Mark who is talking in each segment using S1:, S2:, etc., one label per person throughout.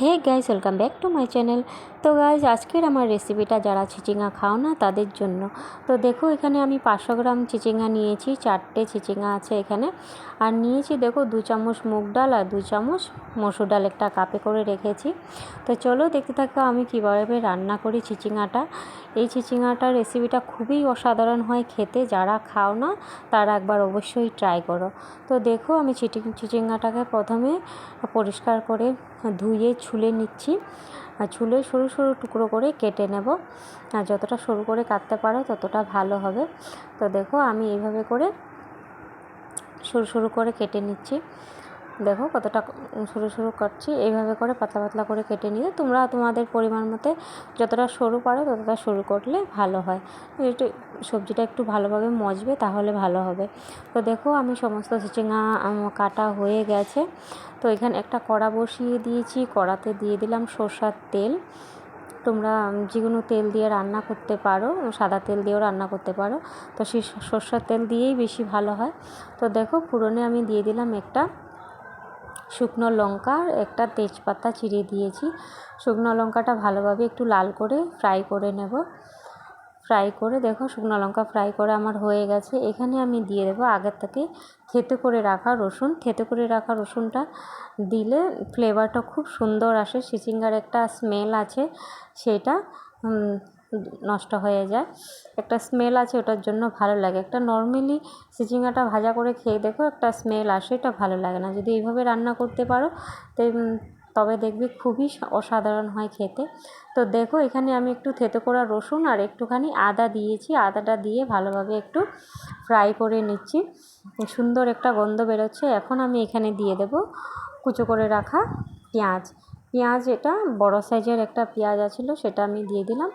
S1: Hey guys, welcome back to my channel. তো guys আজকের আমার রেসিপিটা যারা চিচিঙা খাও না, তাদের জন্য। তো দেখো, এখানে আমি পাঁচশো গ্রাম চিচিঙা নিয়েছি, চারটে চিচিঙা আছে এখানে। আর নিয়েছি, দেখো, দু চামচ মুগ ডাল আর দু চামচ মসুর ডাল একটা কাপে করে রেখেছি। তো চলো, দেখতে থাকো, আমি কীভাবে রান্না করি চিচিঙাটা এই চিচিঙাটার রেসিপিটা খুবই অসাধারণ হয় খেতে, যারা খাও না, তারা একবার অবশ্যই ট্রাই করো। তো দেখো, আমি চিটি, চিচিঙ্গাটাকে প্রথমে পরিষ্কার করে ধুয়ে, ছুলে নিচ্ছি। আর ছুলে সরু সরু টুকরো করে কেটে নেব। আর যতটা সরু করে কাটতে পারো, ততটা ভালো হবে। তো দেখো, আমি এইভাবে করে সরু সরু করে কেটে নিচ্ছি। দেখো কতটা সরু সরু কাটছি। এইভাবে করে পাতলা পাতলা করে কেটে নিয়ে তোমরা তোমাদের পরিমাণ মতে যতটা সরু পারো ততটা সরু করলে ভালো হয়। একটু সবজিটা একটু ভালোভাবে মজবে তাহলে ভালো হবে। তো দেখো আমি সমস্ত চিচিঙা কাটা হয়ে গেছে। তো এখানে একটা কড়া বসিয়ে দিয়েছি। কড়াতে দিয়ে দিলাম সর্ষার তেল। তোমরা যে কোনো তেল দিয়ে রান্না করতে পারো, সাদা তেল দিয়েও রান্না করতে পারো। তো সেই সর্ষার তেল দিয়েই বেশি ভালো হয়। তো দেখো পুরনে আমি দিয়ে দিলাম একটা শুকনো লঙ্কা, একটা তেজপাতা চিড়ে দিয়েছি। শুকনো লঙ্কাটা ভালোভাবে একটু লাল করে ফ্রাই করে নেব। ফ্রাই করে দেখো, শুকনো লঙ্কা ফ্রাই করে আমার হয়ে গেছে। এখানে আমি দিয়ে দেবো আগের থেকে থেতে করে রাখা রসুন। থেতে করে রাখা রসুনটা দিলে ফ্লেভারটা খুব সুন্দর আসে। চিচিঙ্গার একটা স্মেল আছে সেটা নষ্ট হয়ে যায়। একটা স্মেল আছে ওটার জন্য ভালো লাগে। একটা নর্মালি চিচিঙ্গাটা ভাজা করে খেয়ে দেখো একটা স্মেল আসে, এটা ভালো লাগে না। যদি এইভাবে রান্না করতে পারো তবে দেখবে খুবই অসাধারণ হয় খেতে। তো দেখো এখানে আমি একটু থেতো করা রসুন আর একটুখানি আদা দিয়েছি। আদাটা দিয়ে ভালোভাবে একটু ফ্রাই করে নিচ্ছি। সুন্দর একটা গন্ধ বেরোচ্ছে। এখন আমি এখানে দিয়ে দেব কুচো করে রাখা পেঁয়াজ। পেঁয়াজ এটা বড় সাইজের একটা পেঁয়াজ আছিল, সেটা আমি দিয়ে দিলাম।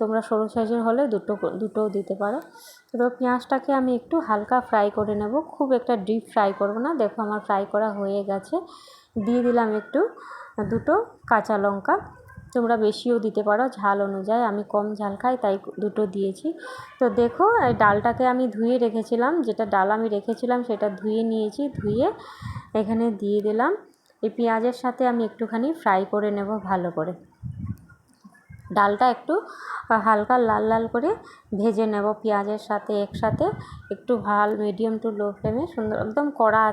S1: তোমরা সরু সাইজের হলে দুটো দুটোও দিতে পারো। তো পেঁয়াজটাকে আমি একটু হালকা ফ্রাই করে নেব। খুব একটা ডিপ ফ্রাই করব না। দেখো আমার ফ্রাই করা হয়ে গেছে। দিয়ে দিলাম একটু দুটো কাঁচা লঙ্কা। তোমরা বেশিও দিতে পারো ঝাল অনুযায়ী। আমি কম ঝাল খাই, তাই দুটো দিয়েছি। তো দেখো ডালটাকে আমি ধুয়ে রেখেছিলাম। যেটা ডাল আমি রেখেছিলাম, সেটা ধুয়ে নিয়েছি। ধুয়ে এখানে দিয়ে দিলাম। এই পেঁয়াজের সাথে আমি একটুখানি ফ্রাই করে নেব ভালো করে। ডালটা একটু হালকা লাল লাল করে ভেজে নেব পেঁয়াজের সাথে একসাথে। একটু ভালো মিডিয়াম টু লো ফ্লেমে সুন্দর একদম কড়া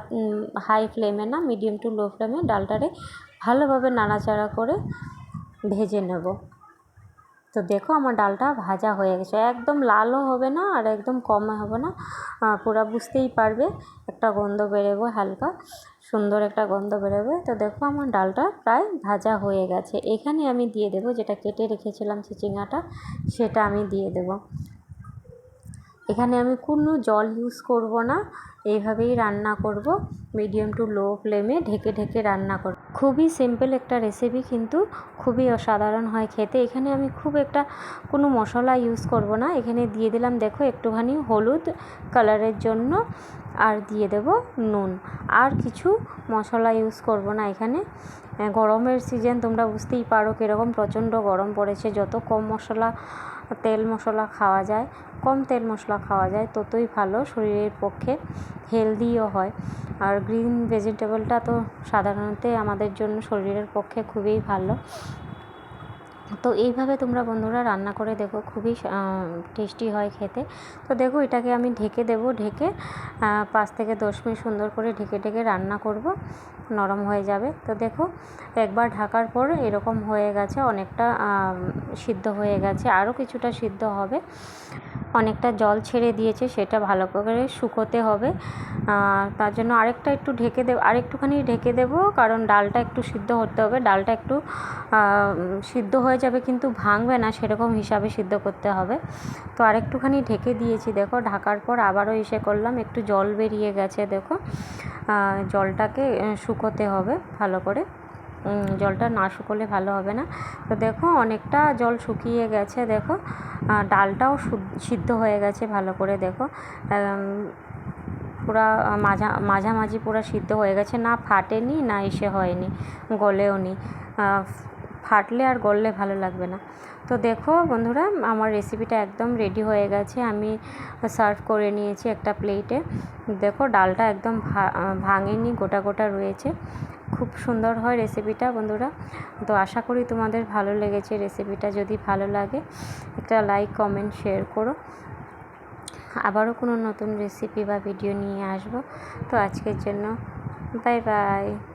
S1: হাই ফ্লেমে না মিডিয়াম টু লো ফ্লেমে ডালটারে ভালোভাবে নাড়াচাড়া করে ভেজে নেব। তো দেখো আমার ডালটা ভাজা হয়ে গেছে। একদম লালও হবে না আর একদম কমও হবে না। পুরা বুঝতেই পারবে, একটা গন্ধ বেরোবো হালকা। সুন্দর একটা গন্ধ বেরোবে। তো দেখো আমার ডালটা প্রায় ভাজা হয়ে গেছে। এখানে আমি দিয়ে দেবো যেটা কেটে রেখেছিলাম চিচিঙাটা সেটা আমি দিয়ে দেব। এখানে আমি কোনো জল ইউজ করব না। এইভাবেই রান্না করব। মিডিয়াম টু লো ফ্লেমে ঢেকে ঢেকে রান্না করব। খুবই সিম্পল একটা রেসিপি কিন্তু খুবই অসাধারণ হয় খেতে। এখানে আমি খুব একটা কোনো মশলা ইউজ করব না। এখানে দিয়ে দিলাম, দেখো, একটুখানি হলুদ কালারের জন্য আর দিয়ে দেব নুন। আর কিছু মশলা ইউজ করব না এখানে। গরমের সিজন তোমরা বুঝতেই পারো কীরকম প্রচণ্ড গরম পড়েছে। যত কম মশলা তেল মশলা খাওয়া যায়, কম তেল মশলা খাওয়া যায়, ততই ভালো, শরীরের পক্ষে হেলদিও হয়। আর গ্রিন ভেজিটেবলটা তো সাধারণত আমাদের জন্য শরীরের পক্ষে খুবই ভালো। তো এইভাবে তোমরা বন্ধুরা রান্না করে দেখো, খুবই টেস্টি হয় খেতে। তো দেখো এটাকে আমি ঢেকে দেবো, ঢেকে পাঁচ থেকে দশ মিনিট সুন্দর করে ঢেকে ঢেকে রান্না করব। নরম হয়ে যাবে। তো দেখো, একবার ঢাকার পর এরকম হয়ে গেছে, অনেকটা সিদ্ধ হয়ে গেছে আরও কিছুটা সিদ্ধ হবে। অনেকটা জল ছেড়ে দিয়েছে, সেটা ভালো করে শুকোতে হবে। তার জন্য আরেকটা একটু ঢেকে দেব, আরেকটুখানি ঢেকে দেবো, কারণ ডালটা একটু সিদ্ধ হতে হবে। ডালটা একটু সিদ্ধ হয়ে যাবে কিন্তু ভাঙবে না, সেরকম হিসাবে সিদ্ধ করতে হবে। তো আরেকটুখানি ঢেকে দিয়েছি, দেখো, ঢাকার পর আবারও এসে করলাম, একটু জল বেরিয়ে গেছে, দেখো। জলটাকে শুকোতে হবে ভালো করে। জলটা না শুকোলে ভালো হবে না। তো দেখো অনেকটা জল শুকিয়ে গেছে, দেখো। ডালটাও সিদ্ধ হয়ে গেছে ভালো করে, দেখো। পুরা মাঝা মাঝামাঝি পুরো সিদ্ধ হয়ে গেছে, না ফাটেনি, না এসে হয়নি, গলেও নি। ফাটলে আর গললে ভালো লাগবে না। তো দেখো বন্ধুরা, আমার রেসিপিটা একদম রেডি হয়ে গেছে, আমি সার্ভ করে নিয়েছি একটা প্লেটে দেখো ডালটা একদম ভাঙেনি, গোটা গোটা রয়েছে। খুব সুন্দর হয় রেসিপিটা, বন্ধুরা। তো আশা করি তোমাদের ভালো লেগেছে রেসিপিটা। যদি ভালো লাগে, একটা লাইক, কমেন্ট, শেয়ার করো। আবারও কোনো নতুন রেসিপি বা ভিডিও নিয়ে আসব। তো আজকের জন্য, বাই বাই।